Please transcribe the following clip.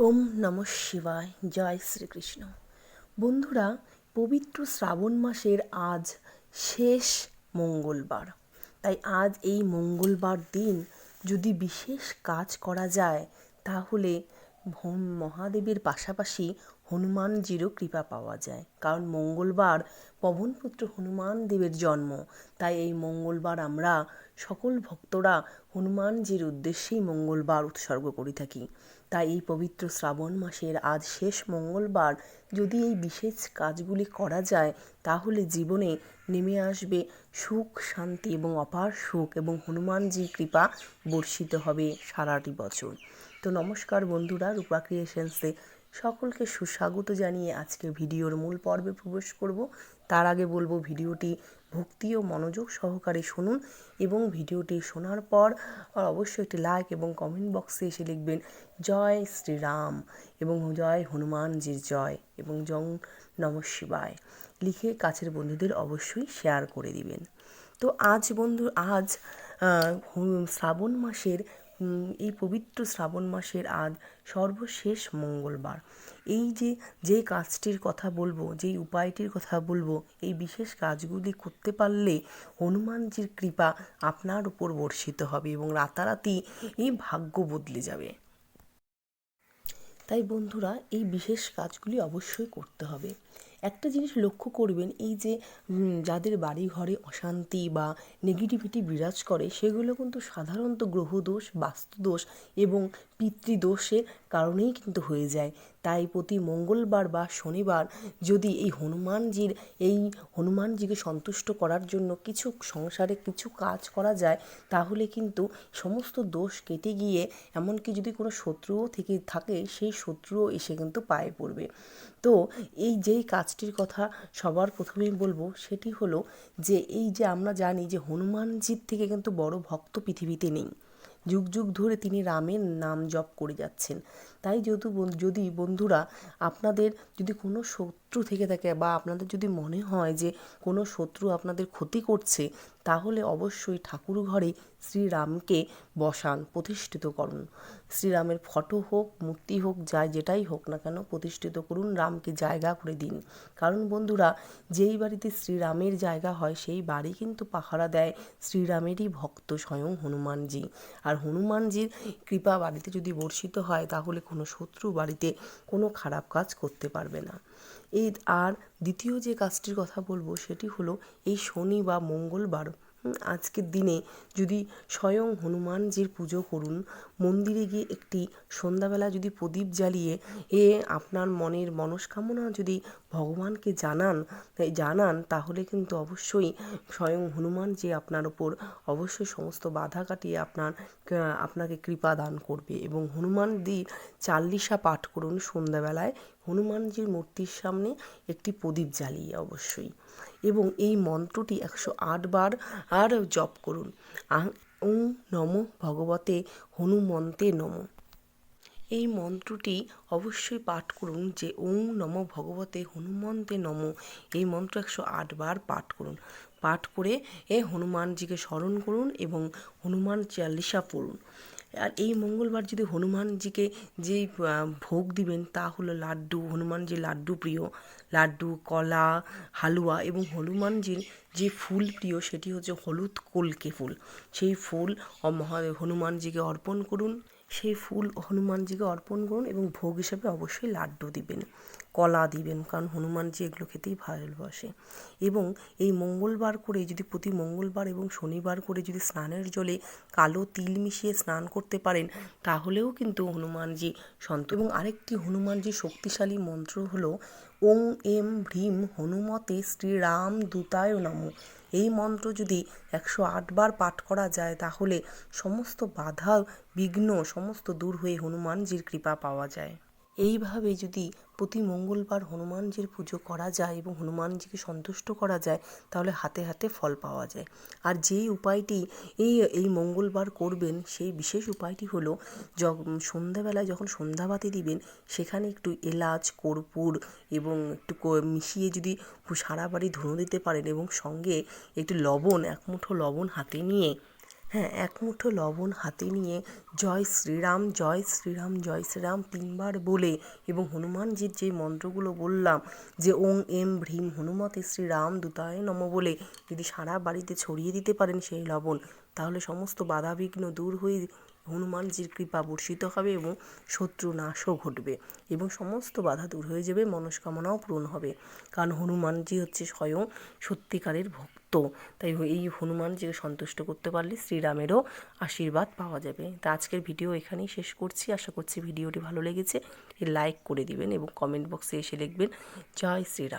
ওম নম শিবায়। জয় শ্রীকৃষ্ণ। বন্ধুরা, পবিত্র শ্রাবণ মাসের আজ শেষ মঙ্গলবার। তাই আজ এই মঙ্গলবার দিন যদি বিশেষ কাজ করা যায়, তাহলে মহাদেবের পাশাপাশি হনুমানজিরও কৃপা পাওয়া যায়। কারণ মঙ্গলবার পবনপুত্র হনুমান দেবের জন্ম। তাই এই মঙ্গলবার আমরা সকল ভক্তরা হনুমানজির উদ্দেশ্যেই মঙ্গলবার উৎসর্গ করে থাকি। তাই এই পবিত্র শ্রাবণ মাসের আজ শেষ মঙ্গলবার যদি এই বিশেষ কাজগুলি করা যায়, তাহলে জীবনে নেমে আসবে সুখ, শান্তি এবং অপার সুখ এবং হনুমানজির কৃপা বর্ষিত হবে সারাটি বছর। তো নমস্কার বন্ধুরা, রূপা ক্রিয়েশনসে সকলকে সুস্বাগত জানিয়ে আজকে ভিডিওর মূল পর্বে প্রবেশ করব। তার আগে বলব, ভিডিওটি ভক্তি ও মনোযোগ সহকারে শুনুন এবং ভিডিওটি শোনার পর অবশ্যই একটি লাইক এবং কমেন্ট বক্সে এসে লিখবেন, জয় শ্রীরাম এবং জয় হনুমানজির জয় এবং জং নম শিবায় লিখে কাছের বন্ধুদের অবশ্যই শেয়ার করে দিবেন। তো আজ বন্ধু, আজ শ্রাবণ মাসের এই পবিত্র শ্রাবণ মাসের আজ সর্বশেষ মঙ্গলবার। এই যে যে কাজটির কথা বলব, যেই উপায়টির কথা বলব, এই বিশেষ কাজগুলি করতে পারলে হনুমানজির কৃপা আপনার উপর বর্ষিত হবে এবং রাতারাতি এই ভাগ্য বদলে যাবে। তাই বন্ধুরা, এই বিশেষ কাজগুলি অবশ্যই করতে হবে। একটা জিনিস লক্ষ্য করবেন, এই যে যাদের বাড়ি ঘরে অশান্তি বা নেগেটিভিটি বিরাজ করে, সেগুলো কিন্তু সাধারণত গ্রহদোষ, বাস্তুদোষ এবং পিতৃদোষের কারণেই কিন্তু হয়ে যায়। তাই প্রতি মঙ্গলবার বা শনিবার যদি এই হনুমানজির, এই হনুমানজিকে সন্তুষ্ট করার জন্য কিছু সংসারে কিছু কাজ করা যায়, তাহলে কিন্তু সমস্ত দোষ কেটে গিয়ে এমনকি যদি কোনো শত্রুও থেকে থাকে, সেই শত্রুও এসে কিন্তু পায়ে পড়বে। তো এই যেই কাজটির কথা সবার প্রথমেই বলব, সেটি হলো যে এই যে আমরা জানি যে হনুমানজির থেকে কিন্তু বড় ভক্ত পৃথিবীতে নেই। যুগ যুগ ধরে তিনি রামের নাম জপ করে যাচ্ছেন। তাই যেহেতু যদি বন্ধুরা আপনাদের যদি কোনো শত্রু থেকে থাকে বা আপনাদের যদি মনে হয় যে কোনো শত্রু আপনাদের ক্ষতি করছে, তাহলে অবশ্যই ঠাকুর ঘরে শ্রীরামকে বসান, প্রতিষ্ঠিত করুন। শ্রীরামের ফটো হোক, মূর্তি হোক, যা যেটাই হোক না কেন প্রতিষ্ঠিত করুন, রামকে জায়গা করে দিন। কারণ বন্ধুরা, যেই বাড়িতে শ্রীরামের জায়গা হয়, সেই বাড়ি কিন্তু পাহারা দেয় শ্রীরামেরই ভক্ত স্বয়ং হনুমানজি। আর হনুমানজির কৃপা বাড়িতে যদি বর্ষিত হয়, তাহলে কোনো শত্রু বাড়িতে কোনো খারাপ কাজ করতে পারবে না। এই আর দ্বিতীয় যে কাজটির কথা বলব সেটি হলো এই শনি বা মঙ্গলবার। আজকের দিনে যদি স্বয়ং হনুমানজির পুজো করুন মন্দিরে গিয়ে একটি সন্ধ্যাবেলা যদি প্রদীপ জ্বালিয়ে এ আপনার মনের মনস্কামনা যদি ভগবানকে জানান জানান, তাহলে কিন্তু অবশ্যই স্বয়ং হনুমান যে আপনার ওপর অবশ্যই সমস্ত বাধা কাটিয়ে আপনার আপনাকে কৃপা দান করবে। এবং হনুমানজির চাল্লিশা পাঠ করুন সন্ধ্যাবেলায়। হনুমানজির মূর্তির সামনে একটি প্রদীপ জ্বালিয়ে অবশ্যই। এবং এই মন্ত্রটি একশো বার আর জপ করুন। ওং নম ভগবতে হনুমন্তে নম। এই মন্ত্রটি অবশ্যই পাঠ করুন যে ওং নম ভগবতে হনুমন্তে নম। এই মন্ত্র একশো বার পাঠ করুন। পাঠ করে এ হনুমানজিকে স্মরণ করুন এবং হনুমান চালিসা পড়ুন। আর এই মঙ্গলবার যদি হনুমানজিকে আহ, ভোগ দিবেন তা হলো লাড্ডু। হনুমানজি লাড্ডু প্রিয়। লাড্ডু কলা হালুয়া এবং হনুমানজির যে ফুল প্রিয় সেটি হচ্ছে হলুদ কলকে ফুল। সেই ফুল হনুমানজিকে অর্পণ করুন। সেই ফুল হনুমানজিকে অর্পণ করুন এবং ভোগ হিসেবে অবশ্যই লাড্ডু দিবেন, কলা দিবেন, কারণ হনুমানজি এগুলো খেতেই ভালোবাসে। এবং এই মঙ্গলবার করে যদি প্রতি মঙ্গলবার এবং শনিবার করে যদি স্নানের জলে কালো তিল মিশিয়ে স্নান করতে পারেন, তাহলেও কিন্তু হনুমানজি সন্ত এবং আরেকটি হনুমানজির শক্তিশালী মন্ত্র হলো ওং এম ভ্রীম হনুমতে শ্রীরাম দূতায় নম। এই মন্ত্র যদি একশো বার পাঠ করা যায়, তাহলে সমস্ত বাধা, বিঘ্ন সমস্ত দূর হয়ে হনুমানজির কৃপা পাওয়া যায়। এইভাবে যদি প্রতি মঙ্গলবার হনুমানজির পুজো করা যায় এবং হনুমানজিকে সন্তুষ্ট করা যায়, তাহলে হাতে হাতে ফল পাওয়া যায়। আর যেই উপায়টি এই এই মঙ্গলবার করবেন, সেই বিশেষ উপায়টি হলো য- সন্ধ্যাবেলায় যখন সন্ধ্যাবাতি দিবেন, সেখানে একটু এলাচ, কর্পূর এবং একটু মিশিয়ে যদি সারা বাড়ি ধুনো দিতে পারেন এবং সঙ্গে একটু লবণ, এক মুঠো লবণ হাতে নিয়ে হ্যাঁ এক মুঠো লবণ হাতে নিয়ে জয় শ্রীরাম জয় শ্রীরাম জয় শ্রীরাম তিনবার বলে এবং হনুমানজির যে মন্ত্রগুলো বললাম যে ওং এম ভ্রীম হনুমতে শ্রীরাম দূতায় নম বলে যদি সারা বাড়িতে ছড়িয়ে দিতে পারেন সেই লবণ, তাহলে সমস্ত বাধাবিঘ্ন দূর হয়ে হনুমানজির কৃপা বর্ষিত হবে এবং শত্রু নাশও ঘটবে এবং সমস্ত বাধা দূর হয়ে যাবে, মনস্কামনাও পূরণ হবে। কারণ হনুমানজি হচ্ছে স্বয়ং সত্যিকারের ভক্ত। তাই এই হনুমান যে সন্তুষ্ট করতে পারলে শ্রীরামেরও আশীর্বাদ পাওয়া যাবে। তা আজকের ভিডিও এখানেই শেষ করছি। আশা করছি ভিডিওটি ভালো লেগেছে। লাইক করে দিবেন এবং কমেন্ট বক্সে এসে লিখবেন, জয় শ্রীরাম।